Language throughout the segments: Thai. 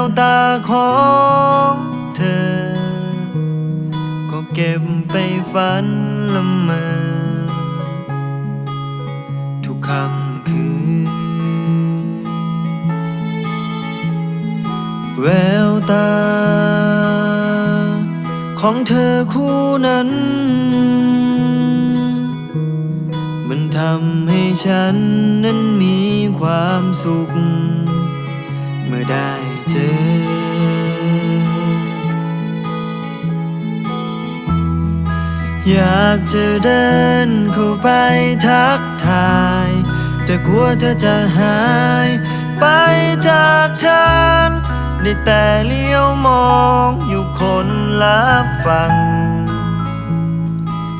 ววตาของเธอ ก็เก็บไปฝันละเมอทุกคำคืนแววตา ของเธอคู่นั้น มันทำให้ฉันนั้นมีความสุข เมื่อได้ เจอ อยากจะเดินเข้าไปทักทาย จะกลัวเธอจะหาย ไปจากฉันได้แต่เลี้ยวมองอยู่คนละฝั่ง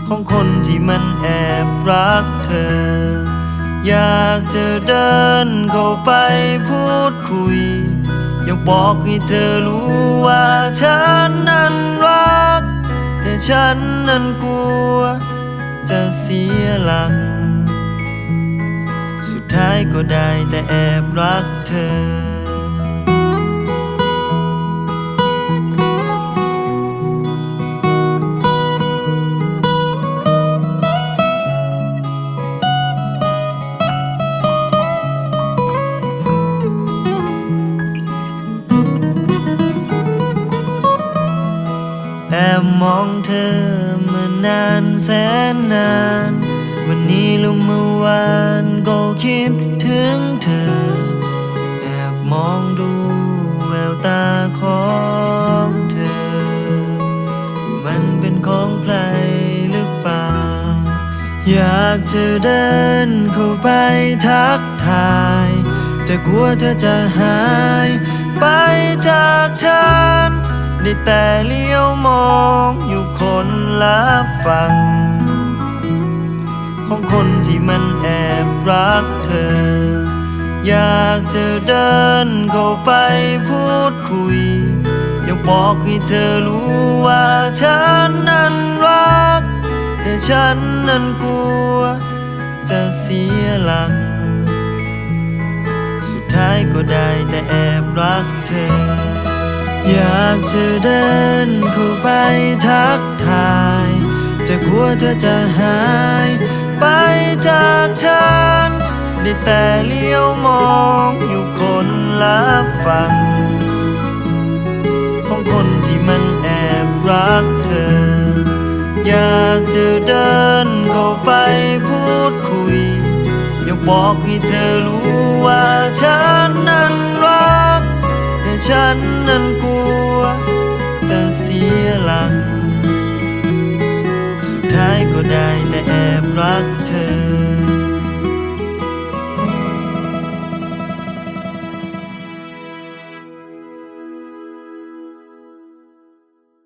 ของคนที่มันแอบรักเธอ อยากจะเดินเข้าไปพูดคุย บอกให้เธอรู้ว่าฉันนั้นรัก แต่ฉันนั้นกลัว จะเสียหลัก สุดท้ายก็ได้แต่แอบรัก แอบมองเธอมานานแสนนาน วันนี้หรือเมื่อวานก็คิดถึงเธอ แอบมองดูแววตาของเธอ มันเป็นของใครหรือเปล่า อยากจะเดินเข้าไปทักทาย จะกลัวเธอจะหายไปจากฉัน ได้แต่เลี้ยวมองอยู่คนละฝั่ง ของคนที่มันแอบรักเธอ อยากจะเดินเข้าไปพูดคุย อยากบอกให้เธอรู้ว่าฉันนั้นรัก แต่ฉันนั้นกลัว จะเสียหลัก สุดท้ายก็ได้แต่แอบรักเธอ อยากจะเดินเข้าไปทักทายจะกลัวเธอจะหาย ไปจากฉัน ได้แต่เลี้ยวมองอยู่คนละฝั่งของคนที่มันแอบรักเธอ อยากจะเดินเข้าไปพูดคุย อยากบอกให้เธอรู้ว่าฉันนั้นรัก แต่ฉัน